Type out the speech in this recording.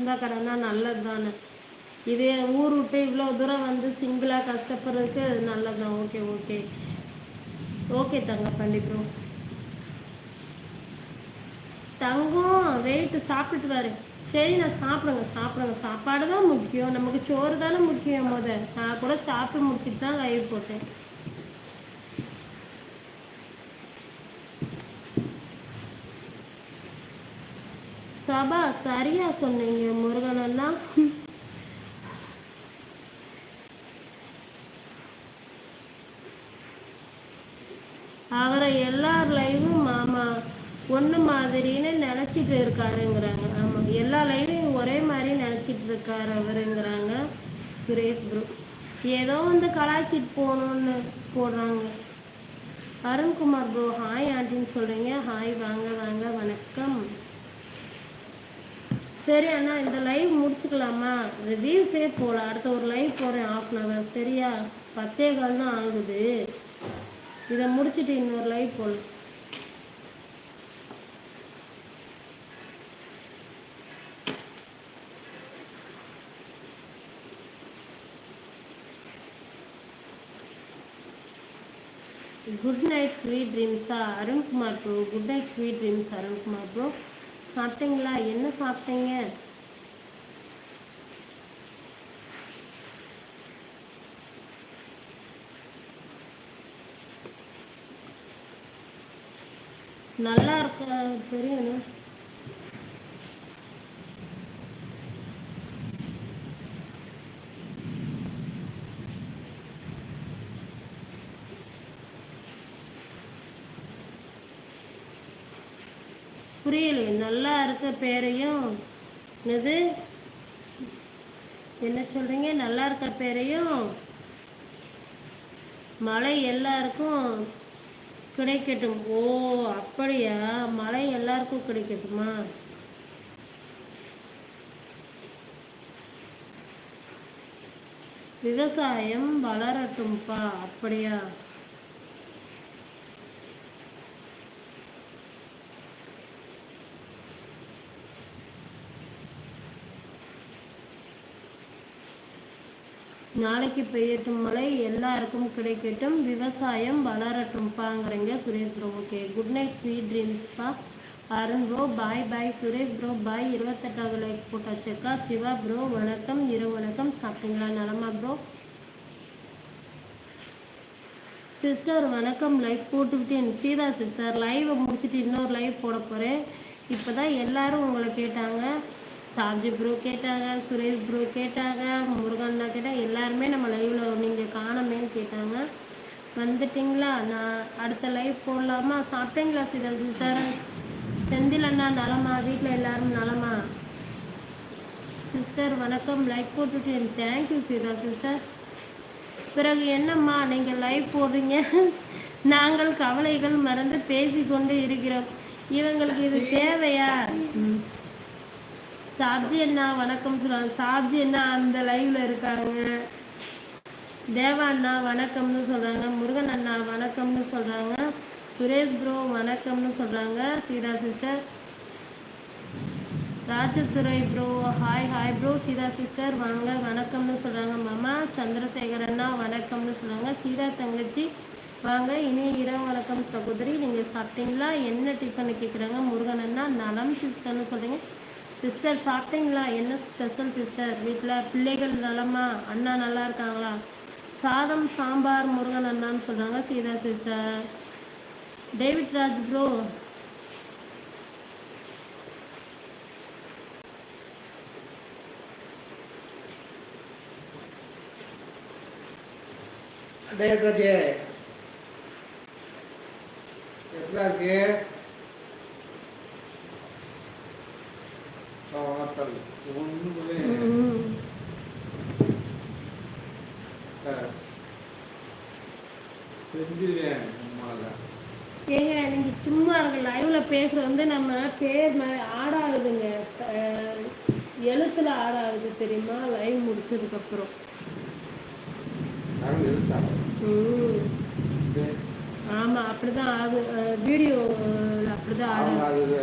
இருந்தால் நல்லது தானே இதே ஊர் விட்டு இவ்வளோ தூரம் வந்து சிங்கிளாக கஷ்டப்படுறதுக்கு அது நல்லது தான் ஓகே ஓகே. ஓகே தங்க கண்டிப்பாக தங்கம் வெயிட்டு சாப்பிட்டுட்டு வரேன். சரி நான் சாப்பிடுங்க சாப்பிடுங்க சாப்பாடு தான் முக்கியம். நமக்கு சோறு தானே முக்கியம் முத நான் கூட சாப்பிட்டு முடிச்சுட்டு தான் லைவ் போட்டேன். சபா சரியா சொன்னீங்க முருகன் அவரை எல்லார் லைவும் மாமா ஒன்று மாதிரின்னு நினச்சிட்டு இருக்காருங்கிறாங்க. ஆமாம் எல்லா லைவையும் ஒரே மாதிரி நினச்சிட்டு இருக்காரு அவருங்கிறாங்க சுரேஷ் ப்ரோ ஏதோ வந்து கலாய்ச்சிட்டு போகணுன்னு போடுறாங்க. அருண்குமார் ப்ரோ ஹாய் ஆண்டின்னு சொல்கிறீங்க ஹாய் வாங்க வாங்க வணக்கம் சரி அண்ணா இந்த லைவ் முடிச்சுக்கலாமா? ரிவ்யூஸே போகல அடுத்த ஒரு லைவ் போகிறேன் ஆஃப் அன் ஹவர் சரியா? பத்தே கால் தான் ஆகுது. இதை முடிச்சுட்டு இன்னொரு லைவ் போகலாம் good night sweet ட்ரீம்ஸா Arunkumar bro good night sweet dreams Arunkumar bro சாப்பிட்டீங்களா? என்ன சாப்பிட்டீங்க? நல்லா இருக்க? தெரியும். புரியலையே நல்லா இருக்க பேரையும் இது என்ன சொல்கிறீங்க நல்லா இருக்க பேரையும் மழை எல்லாருக்கும் கிடைக்கட்டும். ஓ அப்படியா? மழை எல்லாருக்கும் கிடைக்கட்டுமா? விவசாயம் வளரட்டும்ப்பா அப்படியா? நாளைக்கு பெய்யட்டும் மழை எல்லாருக்கும் கிடைக்கட்டும். விவசாயம் வளரட்டும்ப்பாங்கிறீங்க Suresh bro okay good night sweet ட்ரீம்ஸ்ப்பா Arun bro bye bye Suresh bro bye இருபத்தெட்டாவது லைக் போட்டாச்சுக்கா. சிவா ப்ரோ வணக்கம். இரவு வணக்கம். சாப்பிட்டீங்களா? நலமா ப்ரோ சிஸ்டர் வணக்கம். லைவ் போட்டுவிட்டேன் சீதா சிஸ்டர் லைவை முடிச்சுட்டு இன்னொரு லைவ் போட போகிறேன் இப்போ தான் எல்லோரும் உங்களை கேட்டாங்க. சார்ஜி ப்ரோ கேட்டாங்க சுரேஷ் ப்ரோ கேட்டாங்க முருகண்ணா கேட்டால் எல்லாருமே நம்ம லைவில் நீங்கள் காணமேன்னு கேட்டாங்க. வந்துட்டிங்களா? நான் அடுத்த லைவ் போடலாமா? சாப்பிட்டீங்களா சீதா சிஸ்டர் செந்தில் அண்ணா நலமா? வீட்டில் எல்லாரும் நலமா? சிஸ்டர் வணக்கம். லைக் போட்டுட்டேன் தேங்க்யூ சீதா சிஸ்டர் பிறகு என்னம்மா நீங்கள் லைவ் போடுறீங்க? நாங்கள் கவலைகள் மறந்து பேசிக்கொண்டு இருக்கிறோம். இவங்களுக்கு இது தேவையா? சாப்ஜி அண்ணா வணக்கம் சொல்லுவாங்க சாப்ஜி அண்ணா அந்த லைவ்ல இருக்காங்க. தேவா அண்ணா வணக்கம்னு சொல்றாங்க. முருகன் அண்ணா வணக்கம்னு சொல்றாங்க. சுரேஷ் ப்ரோ வணக்கம்னு சொல்றாங்க. Seetha sister Rajadurai bro hi hi bro Seetha sister வாங்க வணக்கம்னு சொல்கிறாங்க மாமா சந்திரசேகர் அண்ணா வணக்கம்னு சொல்கிறாங்க சீதா தங்கச்சி வாங்க இனி இரவு வணக்கம் சகோதரி. நீங்கள் சாப்பிட்டீங்களா? என்ன டிஃபன் கேட்குறாங்க முருகன் அண்ணா நலம் சிஸ்டர்னு சொல்கிறீங்க சிஸ்டர் சாப்பிட்டீங்களா? என்ன ஸ்பெஷல் சிஸ்டர் வீட்டில் பிள்ளைகள் நலமா? அண்ணா நல்லா இருக்காங்களா? சாதம் சாம்பார் முருகன் அண்ணான்னு சொல்கிறாங்க Seetha sister David Raj bro எப்படி இருக்கு? ஏங்க நீங்க சும்மா இருங்க. லைவ்ல பேசுறது வந்து நம்ம பேர் ஆடாதுங்க எழுத்துல ஆடாது தெரியுமா? லைவ் முடிச்சதுக்கு அப்புறம். ஆமா அப்படிதான் ஆகுது வீடியோ அப்படிதான் ஆகுது